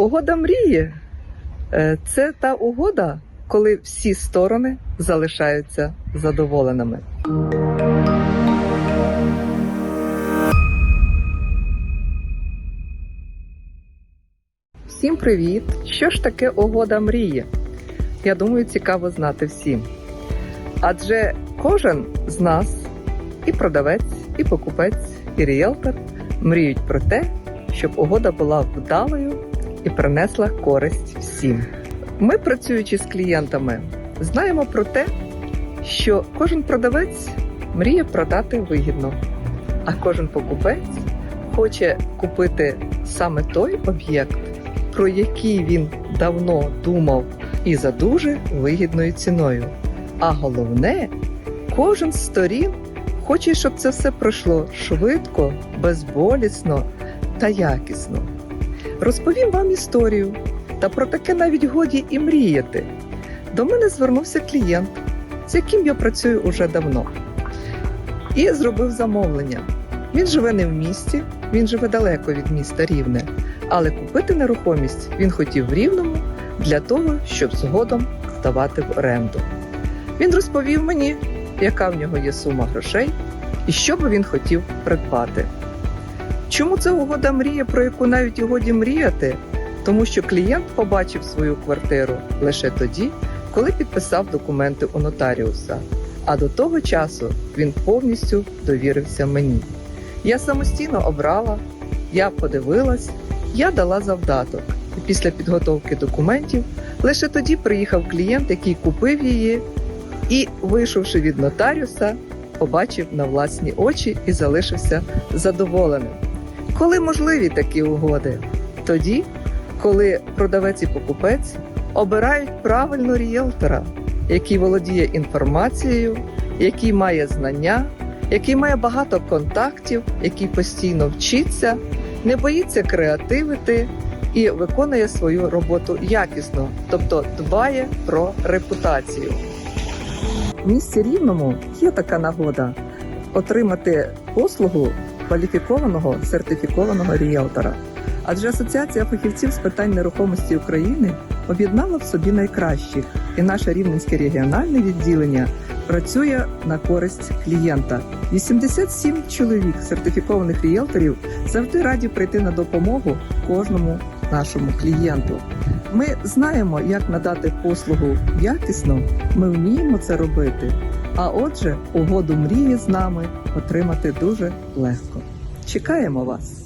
Угода мрії е, це та угода, коли всі сторони залишаються задоволеними. Всім привіт! Що ж таке угода мрії? Я думаю, цікаво знати всім. Адже кожен з нас, і продавець, і покупець, і ріелтор мріють про те, щоб угода була вдалою і принесла користь всім. Ми, працюючи з клієнтами, знаємо про те, що кожен продавець мріє продати вигідно, а кожен покупець хоче купити саме той об'єкт, про який він давно думав і за дуже вигідною ціною. А головне, кожен з сторін хоче, щоб це все пройшло швидко, безболісно та якісно. Розповім вам історію, та про таке навіть годі і мріяти. До мене звернувся клієнт, з яким я працюю уже давно, і зробив замовлення. Він живе не в місті, він живе далеко від міста Рівне, але купити нерухомість він хотів в Рівному для того, щоб згодом здавати в оренду. Він розповів мені, яка в нього є сума грошей і що би він хотів придбати. Чому це угода мрія, про яку навіть і годі мріяти? Тому що клієнт побачив свою квартиру лише тоді, коли підписав документи у нотаріуса. А до того часу він повністю довірився мені. Я самостійно обрала, я подивилась, я дала завдаток. І після підготовки документів лише тоді приїхав клієнт, який купив її, і, вийшовши від нотаріуса, побачив на власні очі і залишився задоволеним. Коли можливі такі угоди? Тоді, коли продавець і покупець обирають правильно ріелтора, який володіє інформацією, який має знання, який має багато контактів, який постійно вчиться, не боїться креативити і виконує свою роботу якісно, тобто дбає про репутацію. В місті Рівному є така нагода отримати послугу кваліфікованого сертифікованого ріелтора. Адже Асоціація фахівців з питань нерухомості України об'єднала в собі найкращих, і наше рівненське регіональне відділення працює на користь клієнта. 87 чоловік сертифікованих ріелторів завжди раді прийти на допомогу кожному нашому клієнту. Ми знаємо, як надати послугу якісно, ми вміємо це робити. А отже, угоду мрії з нами отримати дуже легко. Чекаємо вас!